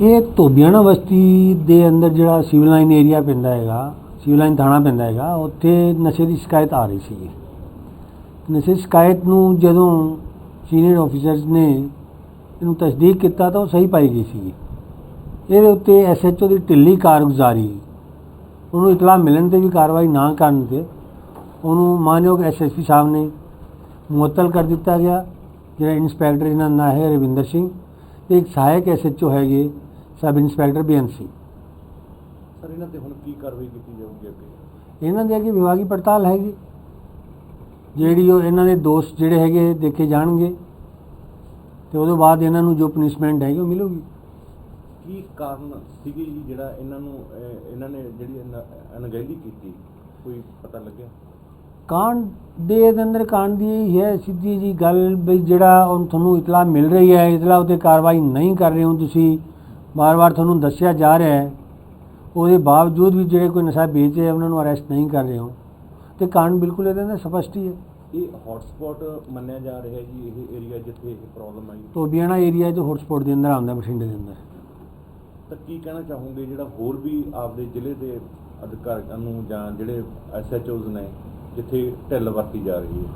ਇਹ ਧੋਬੀਆਣਾ ਬਸਤੀ ਦੇ ਅੰਦਰ ਜਿਹੜਾ ਸਿਵਲ ਲਾਈਨ ਏਰੀਆ ਪੈਂਦਾ ਹੈਗਾ ਸਿਵਲ ਲਾਈਨ ਥਾਣਾ ਪੈਂਦਾ ਹੈਗਾ, ਉੱਥੇ ਨਸ਼ੇ ਦੀ ਸ਼ਿਕਾਇਤ ਆ ਰਹੀ ਸੀ ਨਸ਼ੇ ਦੀ ਸ਼ਿਕਾਇਤ ਨੂੰ ਜਦੋਂ ਸੀਨੀਅਰ ਆਫੀਸਰਸ ਨੇ ਇਹਨੂੰ ਤਸਦੀਕ ਕੀਤਾ ਤਾਂ ਉਹ ਸਹੀ ਪਾਈ ਗਈ ਸੀ ਇਹਦੇ ਉੱਤੇ ਐਸਐਚਓ ਦੀ ਢਿੱਲੀ ਕਾਰਗੁਜ਼ਾਰੀ, ਉਹਨੂੰ ਇਤਲਾਹ ਮਿਲਣ ਤੇ ਵੀ ਕਾਰਵਾਈ ਨਾ ਕਰਨ ਤੇ ਉਹਨੂੰ ਮਾਨਯੋਗ ਐਸਐਸਪੀ ਸਾਹਿਬ ਨੇ ਮੁਅੱਤਲ ਕਰ ਦਿੱਤਾ ਗਿਆ, ਜਿਹੜਾ ਇੰਸਪੈਕਟਰ ਇਹਨਾਂ ਦਾ ਨਾਂ ਹੈ ਰਵਿੰਦਰ ਸਿੰਘ। ਤੇ ਇੱਕ ਸਹਾਇਕ ਐਸਐਚਓ ਹੈਗੇ ਸਬ ਇੰਸਪੈਕਟਰ ਸਿੰਘ ਸਰ ਇਹਨਾਂ ਤੇ ਹੁਣ ਕੀ ਕਾਰਵਾਈ ਕੀਤੀ ਜਾਊਗੀ ਅੱਗੇ? ਇਹਨਾਂ ਦੇ ਅੱਗੇ ਵਿਭਾਗੀ ਪੜਤਾਲ ਹੈਗੀ। ਜਿਹੜੀ ਉਹ ਇਹਨਾਂ ਦੇ ਦੋਸਤ ਜਿਹੜੇ ਹੈਗੇ ਦੇਖੇ ਜਾਣਗੇ ਤੇ ਉਹਦੇ ਬਾਅਦ ਇਹਨਾਂ ਨੂੰ ਜੋ ਪਨਿਸ਼ਮੈਂਟ ਹੈਗੀ ਉਹ ਮਿਲੂਗੀ। ਕੀ ਕਾਰਨ ਸੀਗੇ ਜੀ ਜਿਹੜਾ ਇਹਨਾਂ ਨੂੰ ਇਹਨਾਂ ਨੇ ਜਿਹੜੀ ਅਣਗਹਿਲੀ ਕੀਤੀ? ਕੋਈ ਪਤਾ ਲੱਗਿਆ? ਕਾਂਡ ਦੇ ਅੰਦਰ ਕਾਂਡ ਦੀ ਇਹ ਹੈ ਸਿੱਧੀ ਜੀ ਗੱਲ ਵੀ ਜਿਹੜਾ ਉਹ ਤੁਹਾਨੂੰ ਇਤਲਾ ਮਿਲ ਰਹੀ ਹੈ ਇਤਲਾ ਉਤੇ ਕਾਰਵਾਈ ਨਹੀਂ ਕਰ ਰਹੇ ਹੋ ਤੁਸੀਂ ਬਾਰ-ਬਾਰ ਤੁਹਾਨੂੰ ਦੱਸਿਆ ਜਾ ਰਿਹਾ ਹੈ। ਉਹਦੇ ਬਾਵਜੂਦ ਵੀ ਜਿਹੜੇ ਕੋਈ ਨਸ਼ਾ ਵੇਚ ਰਹੇ ਉਹਨਾਂ ਨੂੰ ਅਰੈਸਟ ਨਹੀਂ ਕਰ ਰਹੇ ਹੋ। ਤੇ ਕਾਂਡ ਬਿਲਕੁਲ ਇਹਦੇ ਅੰਦਰ ਸਪਸ਼ਟ ਹੀ ਹੈ। ਇਹ ਹੌਟਸਪੌਟ ਮੰਨਿਆ ਜਾ ਰਿਹਾ ਜੀ ਇਹ ਏਰੀਆ ਜਿੱਥੇ ਇਹ ਪ੍ਰੋਬਲਮ ਆਈ। ਟੋਬੀਆਣਾ ਏਰੀਆ ਜੋ ਹੌਟਸਪੌਟ ਦੇ ਅੰਦਰ ਆਉਂਦਾ ਬਠਿੰਡੇ ਦੇ ਅੰਦਰ। ਤਾਂ ਕੀ ਕਹਿਣਾ ਚਾਹੋਗੇ ਜਿਹੜਾ ਹੋਰ ਵੀ ਆਪਦੇ ਜ਼ਿਲ੍ਹੇ ਦੇ ਅਧਿਕਾਰੀਆਂ ਨੂੰ ਜਾਂ ਜਿਹੜੇ ਐਸਐਚਓਜ਼ ਨੇ ਜਿੱਥੇ ਢਿੱਲ ਵਰਤੀ ਜਾ ਰਹੀ ਹੈ।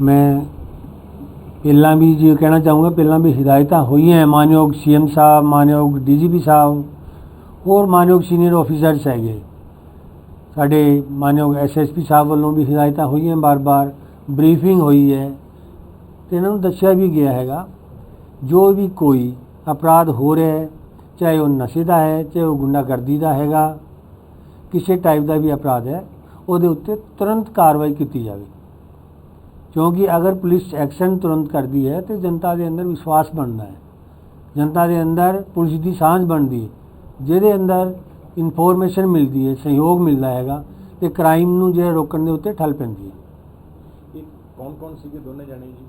ਮੈਂ ਪਹਿਲਾਂ ਵੀ ਜੇ ਕਹਿਣਾ ਚਾਹੂੰਗਾ, ਪਹਿਲਾਂ ਵੀ ਹਦਾਇਤਾਂ ਹੋਈਆਂ ਹੈ। ਮਾਨਯੋਗ ਸੀਐਮ ਸਾਹਿਬ, ਮਾਨਯੋਗ ਡੀਜੀਪੀ ਸਾਹਿਬ, ਹੋਰ ਮਾਨਯੋਗ ਸੀਨੀਅਰ ਆਫੀਸਰਸ ਹੈਗੇ। ਸਾਡੇ ਮਾਨਯੋਗ ਐਸਐਸਪੀ ਸਾਹਿਬ ਵੱਲੋਂ ਵੀ ਹਦਾਇਤਾਂ ਹੋਈਆਂ ਬਾਰ-ਬਾਰ। ਬਰੀਫਿੰਗ ਹੋਈ ਹੈ ਤੇ ਇਹਨਾਂ ਨੂੰ ਦੱਸਿਆ ਵੀ ਗਿਆ ਹੈਗਾ, ਜੋ ਵੀ ਕੋਈ ਅਪਰਾਧ ਹੋ ਰਿਹਾ ਹੈ, ਚਾਹੇ ਉਹ ਨਸ਼ੇ ਦਾ ਹੈ, ਚਾਹੇ ਉਹ ਗੁੰਡਾਗਰਦੀ ਦਾ ਹੈਗਾ, ਕਿਸੇ ਟਾਈਪ ਦਾ ਵੀ ਅਪਰਾਧ ਹੈ ਉਹਦੇ ਉੱਤੇ ਤੁਰੰਤ ਕਾਰਵਾਈ ਕੀਤੀ ਜਾਵੇ। ਕਿਉਂਕਿ ਅਗਰ ਪੁਲਿਸ ਐਕਸ਼ਨ ਤੁਰੰਤ ਕਰਦੀ ਹੈ ਤੇ ਜਨਤਾ ਦੇ ਅੰਦਰ ਵਿਸ਼ਵਾਸ ਬਣਦਾ ਹੈ। ਜਨਤਾ ਦੇ ਅੰਦਰ ਪੁਲਿਸ ਦੀ ਸਾਂਝ ਬਣਦੀ ਹੈ। ਜਿਹਦੇ ਅੰਦਰ ਇਨਫੋਰਮੇਸ਼ਨ ਮਿਲਦੀ ਹੈ ਸਹਿਯੋਗ ਮਿਲਦਾ ਹੈਗਾ ਤੇ ਕ੍ਰਾਈਮ ਨੂੰ ਜਿਹੜਾ ਰੋਕਣ ਦੇ ਉੱਤੇ ਠੱਲ ਪੈਂਦੀ ਹੈ। ਇਹ ਕੌਣ ਕੌਣ ਸੀਗੇ ਦੋਨੇ ਜਾਣੇ ਜੀ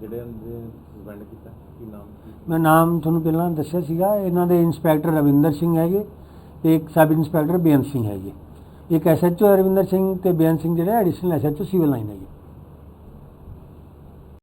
ਜਿਹੜੇ ਸਸਪੈਂਡ ਕੀਤਾ? ਕੀ ਨਾਮ ਮੈਂ ਨਾਮ ਤੁਹਾਨੂੰ ਪਹਿਲਾਂ ਦੱਸਿਆ ਸੀਗਾ। ਇਹਨਾਂ ਦੇ ਇੰਸਪੈਕਟਰ ਰਵਿੰਦਰ ਸਿੰਘ ਹੈਗੇ ਤੇ ਇੱਕ ਸਬ ਇੰਸਪੈਕਟਰ ਬੇਅੰਤ ਸਿੰਘ ਹੈਗੇ। ਇੱਕ ਐਸਐਚਓ ਰਵਿੰਦਰ ਸਿੰਘ ਤੇ ਬੇਅੰਤ ਸਿੰਘ ਜਿਹੜੇ ਐਡੀਸ਼ਨਲ ਐਸਐਚਓ ਸਿਵਲ ਲਾਈਨ ਹੈਗੇ